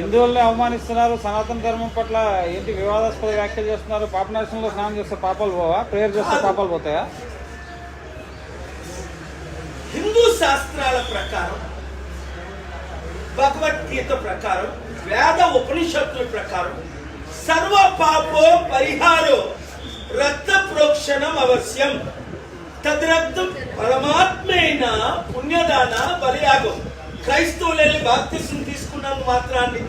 హిందువుల్ని అవమానిస్తున్నారు సనాతన ధర్మం పట్ల ఏంటి వివాదాస్పద వ్యాఖ్యలు చేస్తున్నారు? పాపనాశనంలో స్నానం చేస్తే పాపాలు పోవా? ప్రేయర్ చేస్తే పాపాలు పోతాయా? హిందూ శాస్త్రాల ప్రకారం భగవద్గీత ప్రకారం వేద ఉపనిషత్తుల ప్రకారం సర్వ పాపో పరిహారో రక్త ప్రోక్షణం అవశ్యం. తద్రక్తం పరమాత్మైన పుణ్యదాన బలియాగం. క్రైస్తవులు వెళ్ళి బాప్తిసం తీసుకున్నందు మాత్రాన్ని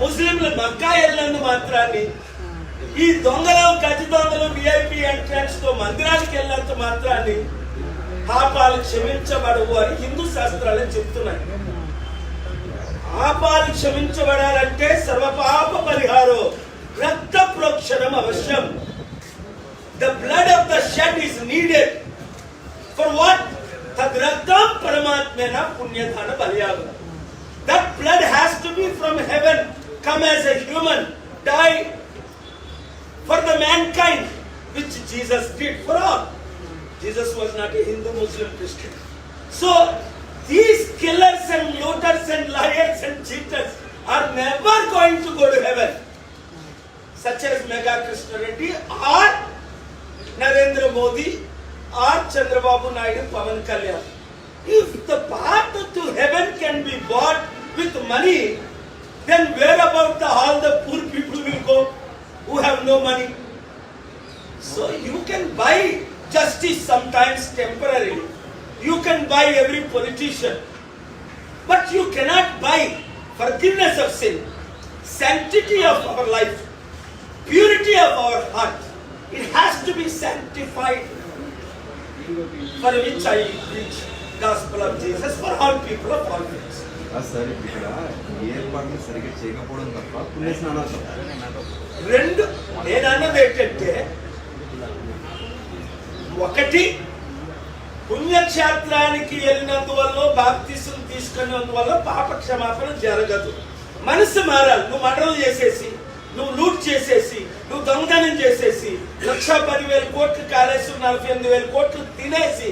ముస్లింలు మక్కా వెళ్ళినందు మాత్రాన్ని ఈ దొంగలు గజ దొంగలు విఐపి ఎంట్రన్స్తో మందిరానికి వెళ్ళినంత మాత్రాన్ని పాపాలు క్షమించబడవు అని హిందూ శాస్త్రాలు చెప్తున్నాయి. పాపాలు క్షమించబడాలంటే సర్వపాప పరిహారం రక్త ప్రోక్షణం అవశ్యం. The blood of the shed is needed for what ತದ್ರಕ್ಕಂ ಪರಮಾತ್ಮನ ಪುಣ್ಯದಾನ ಬಲಿಯಾಗ that blood has to be from heaven come as a human die for the mankind which Jesus did for all Jesus was not a Hindu Muslim Christian so these killers and looters and lawyers and cheaters are never going to go to heaven, such as mega Krishna Reddy or Narendra Modi or Chandrababu Naidu, Pavan Kalyan. If the path to heaven can be bought with money, then where about the, all the poor people will go who have no money? So you can buy justice sometimes temporarily. You can buy every politician. But you cannot buy forgiveness of sin, sanctity of our life, purity of our heart. It has to be sanctified. For which I preach gospel of Jesus for all people of all faiths. Sir ఇక్కడ ఏ ఏర్పాట్లు సరిగ్గా చేయకపోవడం తప్ప పుణ్య స్నానాలు తప్ప. రెండు నేను అన్నది ఏంటంటే ఒకటి పుణ్యక్షేత్రానికి వెళ్ళినందువల్ల బాప్తిసం తీసుకున్నందువల్ల పాప క్షమాపణ జరగదు. మనసు మారాలి. నువ్వు మర్డర్లు చేసేసి నువ్వు లూట్ చేసేసి నువ్వు దొంగతనం చేసేసి లక్ష పదివేల కోట్లు కాలేసి నలభై ఎనిమిది వేల కోట్లు తినేసి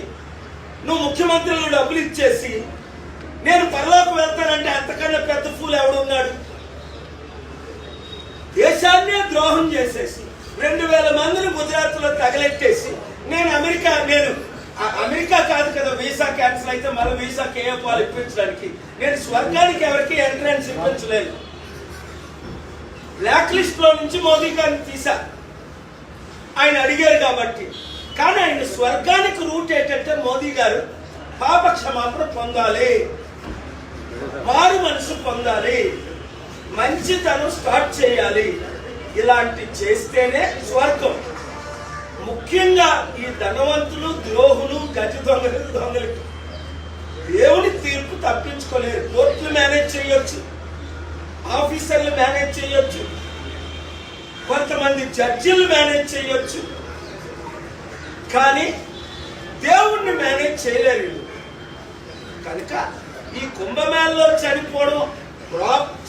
నువ్వు ముఖ్యమంత్రులు డబ్బులు ఇచ్చేసి నేను పరలోకి వెళ్తానంటే అంతకన్నా పెద్ద ఫూల్ ఎవడున్నాడు? దేశాన్నే ద్రోహం చేసేసి రెండు వేల మందిని గుజరాత్లో తగలెట్టేసి నేను అమెరికా నేను అమెరికా కాదు కదా వీసా క్యాన్సిల్ అయితే మళ్ళీ వీసా కేఎఫ్ఆర్ ఇప్పించడానికి నేను స్వర్గానికి ఎవరికి ఎంట్రన్స్ ఇప్పించలేదు. బ్లాక్ లిస్ట్లో నుంచి మోదీ గారిని తీశారు ఆయన అడిగారు కాబట్టి. కానీ ఆయన స్వర్గానికి రూట్ ఏంటంటే మోదీ గారు పాప క్షమాపణ పొందాలి. మారు మనసు పొందాలి. మంచితనం స్టార్ట్ చేయాలి. ఇలాంటి చేస్తేనే స్వర్గం. ముఖ్యంగా ఈ ధనవంతులు ద్రోహులు గజ దొంగలు దొంగలు. దేవుని తీర్పు తప్పించుకోలేరు. కోర్టులు మేనేజ్ చేయొచ్చు. ఆఫీసర్లు మేనేజ్ చేయొచ్చు. కొంతమంది జడ్జిలు మేనేజ్ చేయొచ్చు. కానీ దేవుణ్ణి మేనేజ్ చేయలేరు కనుక ఈ కుంభమేళలో చనిపోవడం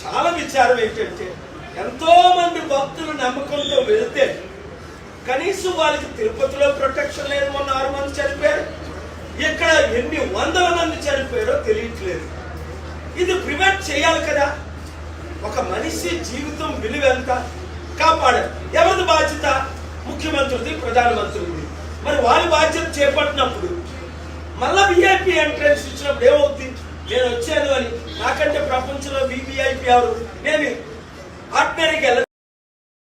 చాలా విచారం ఏంటంటే ఎంతో మంది భక్తులు నమ్మకంతో వెళ్తే కనీసం వాళ్ళకి తిరుపతిలో ప్రొటెక్షన్ లేదు మొన్న ఆరు మంది చనిపోయారు. ఇక్కడ ఎన్ని వందల మంది చనిపోయారో తెలియట్లేదు. ఇది ప్రివెంట్ చేయాలి కదా. ఒక మనిషి జీవితం విలువ ఎంత? కాపాడాలి. ఎవరిది బాధ్యత? ముఖ్యమంత్రిది ప్రధానమంత్రిది. మరి వారి బాధ్యత చేపట్టినప్పుడు మళ్ళా విఐపి ఎంట్రన్స్ ఇచ్చినప్పుడు ఏమవుతుంది నేను వచ్చాను అని. నాకంటే ప్రపంచంలో వివిఐపి ఎవరు? నేను ఆర్డినరీకి వెళ్ళ